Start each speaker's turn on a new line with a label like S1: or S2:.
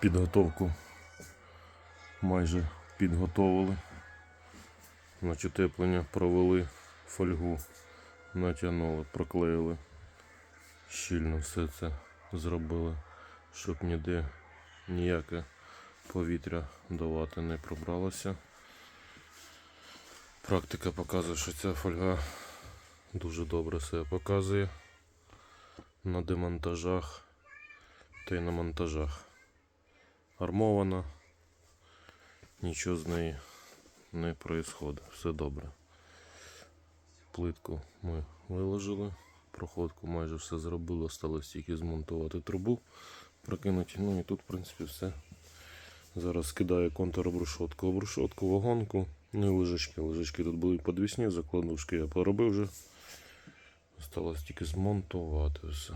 S1: Підготовку майже підготовили. Значить, утеплення провели, фольгу натягнули, проклеїли. Щільно все це зробили, щоб ніде ніяке повітря до лати не пробралося. Практика показує, що ця фольга дуже добре себе показує на демонтажах та й на монтажах. Армована, нічого з неї не происходить, все добре. Плитку ми виложили, проходку майже все зробили, осталось тільки змонтувати трубу, прокинути. Ну і тут, в принципі, все. Зараз скидаю контур обрушотку, вагонку, ну і лежачки. Лежачки тут будуть подвісні, закладушки я поробив вже. Осталось тільки змонтувати все.